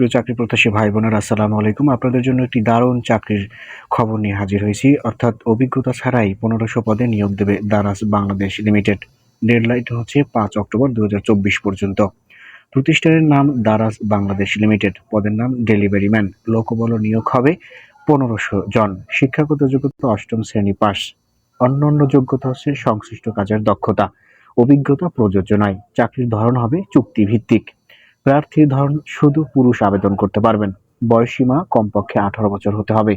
প্রিয় চাকরি প্রত্যাশী ভাই বোনেরা আসসালামু আলাইকুম। আপনাদের জন্য একটি দারুণ চাকরির খবর নিয়ে হাজির হয়েছি। অর্থাৎ অভিজ্ঞতা ছাড়াই পনেরোশো পদে নিয়োগ দেবে দারাস বাংলাদেশ লিমিটেড। ডেডলাইন হচ্ছে পাঁচ অক্টোবর দু হাজার চব্বিশ পর্যন্ত। প্রতিষ্ঠানের নাম দারাস বাংলাদেশ লিমিটেড। পদের নাম ডেলিভারি ম্যান। লোকবল নিয়োগ হবে পনেরোশো জন। শিক্ষাগত যোগ্যতা অষ্টম শ্রেণি পাস। অন্যান্য যোগ্যতা হচ্ছে সংশ্লিষ্ট কাজের দক্ষতা। অভিজ্ঞতা প্রযোজ্য নয়। চাকরির ধরন হবে চুক্তিভিত্তিক। প্রার্থীর ধরন শুধু পুরুষ আবেদন করতে পারবেন। বয়সীমা কমপক্ষে আঠারো বছর হতে হবে।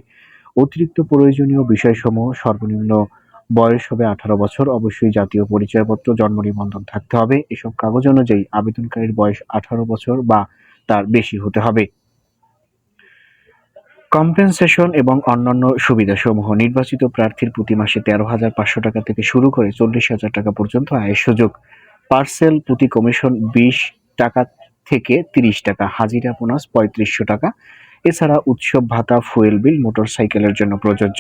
অতিরিক্ত প্রয়োজনীয় বিষয়সমূহ সর্বনিম্ন বয়স হবে আঠারো বছর। অবশ্যই জাতীয় পরিচয়পত্র, জন্ম নিবন্ধন থাকতে হবে। এসব কাগজ অনুযায়ী আবেদনকারীর বয়স আঠারো বছর বা তার বেশি হতে হবে। কম্পেনসেশন এবং অন্যান্য সুবিধাসমূহ। নির্বাচিত প্রার্থীর প্রতি মাসে তেরো হাজার পাঁচশো টাকা থেকে শুরু করে চল্লিশ হাজার টাকা পর্যন্ত আয়ের সুযোগ। পার্সেল প্রতি কমিশন বিশ টাকা থেকে তিরিশ টাকা, হাজিরা বোনাস পঁয়ত্রিশশো টাকা। এছাড়া উৎসব, ভাতা, ফুয়েল বিল, মোটরসাইকেলের জন্য প্রযোজ্য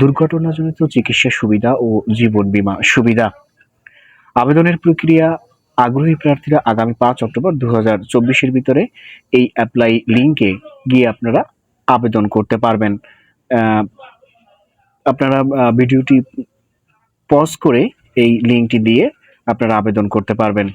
দুর্ঘটনাজনিত চিকিৎসা সুবিধা ও জীবন বিমা সুবিধা। আবেদনের প্রক্রিয়া আগ্রহী প্রার্থীরা আগামী পাঁচ অক্টোবর দু হাজার চব্বিশের ভিতরে এই অ্যাপ্লাই লিঙ্কে গিয়ে আপনারা আবেদন করতে পারবেন। আপনারা ভিডিওটি পজ করে এই লিঙ্কটি দিয়ে আপনারা আবেদন করতে পারবেন।